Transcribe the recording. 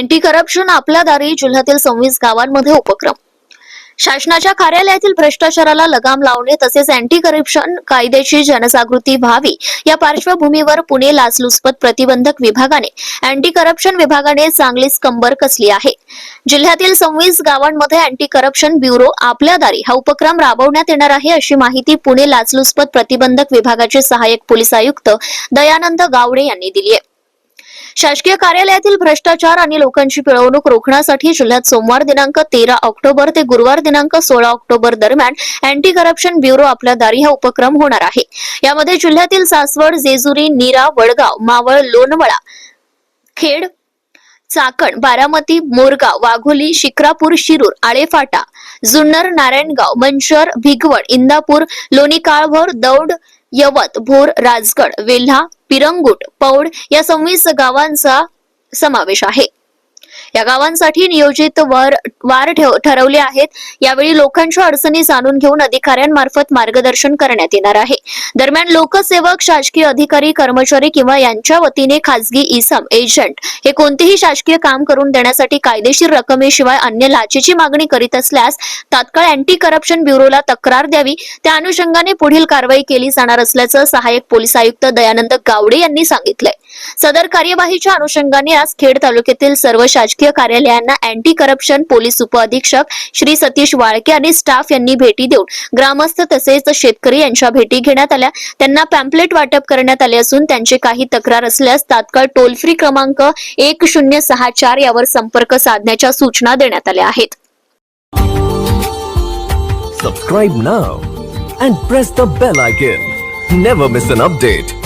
Anti corruption आपल्या दारी जिल्ह्यातील सव्वीस गावांमध्ये उपक्रम. शासनाच्या कार्यालयातील भ्रष्टाचाराला लगाम लावणे तसेच अँटी करप्शन कायद्याची जनजागृती व्हावी या पार्श्वभूमीवर पुणे लाचलुचपत प्रतिबंधक विभागाने अँटी करप्शन विभागाने चांगलीच कंबर कसली आहे. जिल्ह्यातील सव्वीस गावांमध्ये अँटी करप्शन ब्युरो आपल्या दारी हा उपक्रम राबवण्यात येणार आहे अशी माहिती पुणे लाचलुचपत प्रतिबंधक विभागाचे सहाय्यक पोलीस आयुक्त दयानंद गावडे यांनी दिली आहे. शासकीय कार्यालयातील भ्रष्टाचार आणि लोकांची पिळवणूक रोखण्यासाठी जिल्ह्यात सोमवार दिनांक तेरा ऑक्टोबर ते गुरुवार दिनांक सोळा ऑक्टोबर दरम्यान अँटी करप्शन ब्युरो आपल्या दारी हा उपक्रम होणार आहे. यामध्ये जिल्ह्यातील सासवड जेजुरी नीरा वडगाव मावळ लोणवळा खेड चाकण बारामती मोरगाव वाघोली शिक्रापूर शिरूर आळेफाटा जुन्नर नारायणगाव मंचर भिगवण इंदापूर लोणी काळभोर दौड यवत भोर राजगड वेल्हा पिरंगुट पौड या सव्वीस गावांचा समावेश आहे. या गावांसाठी नियोजित वर वार ठेव- ठरवले आहेत. यावेळी लोकांच्या अडचणी जाणून घेऊन अधिकाऱ्यांमार्फत मार्गदर्शन करण्यात येणार आहे. दरम्यान लोकसेवक शासकीय अधिकारी कर्मचारी किंवा यांच्या वतीने खासगी इसम एजंट हे कोणतेही शासकीय काम करून देण्यासाठी कायदेशीर रकमेशिवाय अन्य लाचेची मागणी करीत असल्यास तात्काळ अँटी करप्शन ब्युरोला तक्रार द्यावी. त्या अनुषंगाने पुढील कारवाई केली जाणार असल्याचं सहाय्यक पोलीस आयुक्त दयानंद गावडे यांनी सांगितलंय. सदर कार्यवाहीच्या अनुषंगाने आज खेड तालुक्यातील सर्व शासकीय कार्यालयांना अँटी करप्शन पोलीस उपअधीक्षक श्री सतीश वाळके आणि स्टाफ यांनी भेटी देऊन ग्रामस्थ तसेच शेतकरी यांच्या भेटी घेण्यात आल्या त्यांना पॅम्पलेट वाटप करण्यात आले असून त्यांचे काही तक्रार असल्यास तात्काळ टोल फ्री क्रमांक एक शून्य सहा चार यावर संपर्क साधण्याच्या सूचना देण्यात आल्या आहेत Subscribe now and press the bell icon. Never miss an update.